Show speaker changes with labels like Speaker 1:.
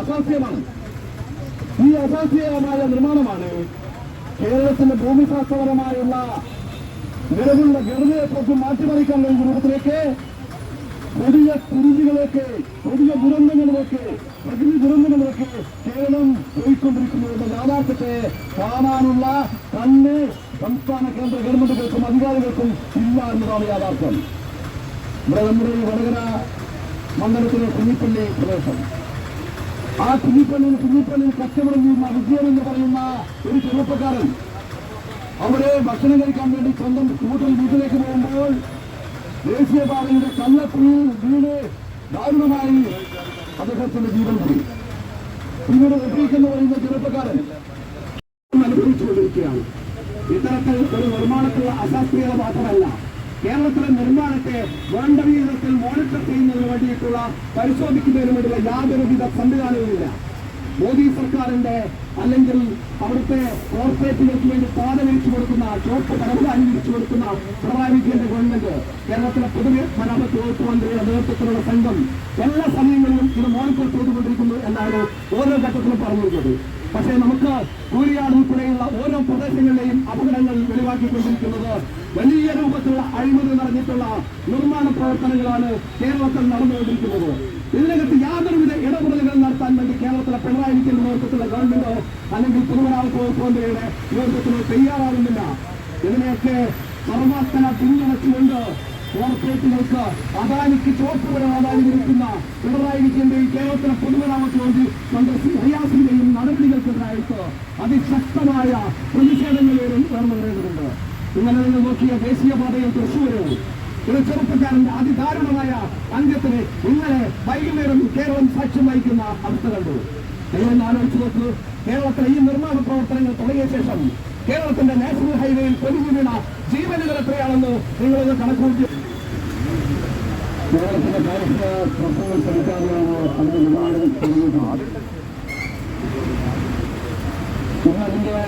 Speaker 1: അസാധ്യമാണ്. ഈ അസാധ്യമായ നിർമ്മാണമാണ് കേരളത്തിന്റെ ഭൂമിശാസ്ത്രപരമായുള്ള നിലവിലുള്ള ഘടനയെക്കുറിച്ച് മാറ്റിമറിക്കാൻ കഴിയുന്ന രൂപത്തിലേക്ക് പുതിയ കുരുതികളിലേക്ക് പുതിയ ദുരന്തങ്ങളിലേക്ക് പ്രകൃതി ദുരന്തങ്ങളിലേക്ക് കേരളം പോയിക്കൊണ്ടിരിക്കുന്നു എന്ന യാഥാർത്ഥ്യത്തെ കാണാനുള്ള കണ്ണ് സംസ്ഥാന കേന്ദ്ര ഗവൺമെന്റുകൾക്കും അധികാരികൾക്കും ഇല്ല എന്നതാണ് യാഥാർത്ഥ്യം. ഇവിടെ നമ്മുടെ ഈ വടകര മണ്ഡലത്തിലെ കുഞ്ഞിപ്പള്ളി പ്രദേശം. ആ കുഞ്ഞിപ്പള്ളിയിൽ കുഞ്ഞിപ്പള്ളിയിൽ കച്ചവടം ചെയ്യുന്ന വിജയൻ എന്ന് പറയുന്ന ഒരു ചെറുപ്പക്കാരൻ അവിടെ ഭക്ഷണം കഴിക്കാൻ വേണ്ടി സ്വന്തം കൂട്ടൽ വീട്ടിലേക്ക് പോകുമ്പോൾ ദേശീയപാതയുടെ കള്ളക്കുഴിയിൽ വീട് ദാരുണമായി അദ്ദേഹത്തിന്റെ ജീവൻ പോയി പിന്നീട് റഫീഖ് എന്ന് പറയുന്ന ചെറുപ്പക്കാരൻ അനുഭവിച്ചുകൊണ്ടിരിക്കുകയാണ്. ഇത്തരത്തിൽ ഒരു നിർമ്മാണത്തിലുള്ള അശാസ്ത്രീയത മാത്രമല്ല കേരളത്തിലെ നിർമ്മാണത്തെ വേണ്ട വിധത്തിൽ മോണിറ്റർ ചെയ്യുന്നതിന് വേണ്ടിയിട്ടുള്ള പരിശോധിക്കുന്നതിന് വേണ്ടിയുള്ള യാതൊരുവിധ സംവിധാനവുമില്ല. മോദി സർക്കാരിന്റെ അല്ലെങ്കിൽ അവിടുത്തെ കോർപ്പറേറ്റുകൾക്ക് വേണ്ടി പാത വിരിച്ചു കൊടുക്കുന്ന ചോപ്പ് പരമ്പരാനി വിരിച്ചു കൊടുക്കുന്ന പിണറായി വിജയന്റെ ഗവൺമെന്റ് കേരളത്തിലെ പൊതുവെ മരാമത്ത് വകുപ്പ് മന്ത്രിയുടെ നേതൃത്വത്തിലുള്ള സംഘം എല്ലാ സമയങ്ങളിലും ഇത് മോണിറ്റർ ചെയ്തുകൊണ്ടിരിക്കുന്നു എന്നാണ് ഓരോ ഘട്ടത്തിലും പറഞ്ഞിരുന്നത് പക്ഷേ നമുക്ക് കൂരിയാട് ഉൾപ്പെടെയുള്ള ഓരോ പ്രദേശങ്ങളിലെയും അപകടങ്ങൾ വെളിവാക്കിക്കൊണ്ടിരിക്കുന്നത് വലിയ രൂപത്തിലുള്ള അഴിമതി നടന്നിട്ടുള്ള നിർമ്മാണ പ്രവർത്തനങ്ങളാണ് കേരളത്തിൽ നടന്നുകൊണ്ടിരിക്കുന്നത്. ഇതിനകത്ത് യാതൊരുവിധ ഇടപെടലുകൾ നടത്താൻ വേണ്ടി കേരളത്തിലെ പിണറായി വിജയന്റെ നേതൃത്വത്തിലുള്ള ഗവൺമെന്റോ അല്ലെങ്കിൽ പൊതുമരാമത്ത് മുഖ്യമന്ത്രിയുടെ മന്ത്രിയുടെ നേതൃത്വത്തിലോ തയ്യാറാകുന്നില്ല. ഇതിനെയൊക്കെ സർവാസ്ഥന പിന്തുണച്ചുകൊണ്ട് കോർപ്പറേറ്റുകൾക്ക് അദാനിക്ക് ചുവപ്പ് വരെ അദാനി വിളിക്കുന്ന പിണറായി വിജയന്റെയും കേരളത്തിലെ പൊതുമരാമത്ത് മന്ത്രി മന്ത്രി ഹയാസിന്റെയും നടപടികൾക്കെതിരായിട്ട് അതിശക്തമായ പ്രതിഷേധങ്ങൾ ഉയർന്നു വരേണ്ടതുണ്ട് ഇന്നലെ നിങ്ങൾ നോക്കിയ ദേശീയപാതയിൽ തൃശ്ശൂരും. ഒരു ചെറുപ്പക്കാരന്റെ അതിദാരുണമായ അന്ത്യത്തിന് ഇന്നലെ വൈകുന്നേരം കേരളം സാക്ഷ്യം വഹിക്കുന്ന അവസ്ഥ കണ്ടു. നിങ്ങളൊന്ന് ആലോചിച്ച് കേരളത്തിലെ ഈ നിർമ്മാണ പ്രവർത്തനങ്ങൾ തുടങ്ങിയ ശേഷം കേരളത്തിന്റെ നാഷണൽ ഹൈവേയിൽ പൊലിഞ്ഞു വീണ ജീവനുകൾ എത്രയാണെന്ന് നിങ്ങളൊന്ന് കണക്കൂട്ടി കേരളത്തിന്റെ പാരിസ്ഥിതിക പ്രശ്നങ്ങൾ ശ്രമിക്കാതെയാണ് അതിന്റെ നിർമ്മാണം തുടങ്ങിയിട്ടുള്ളത് ഇന്ന്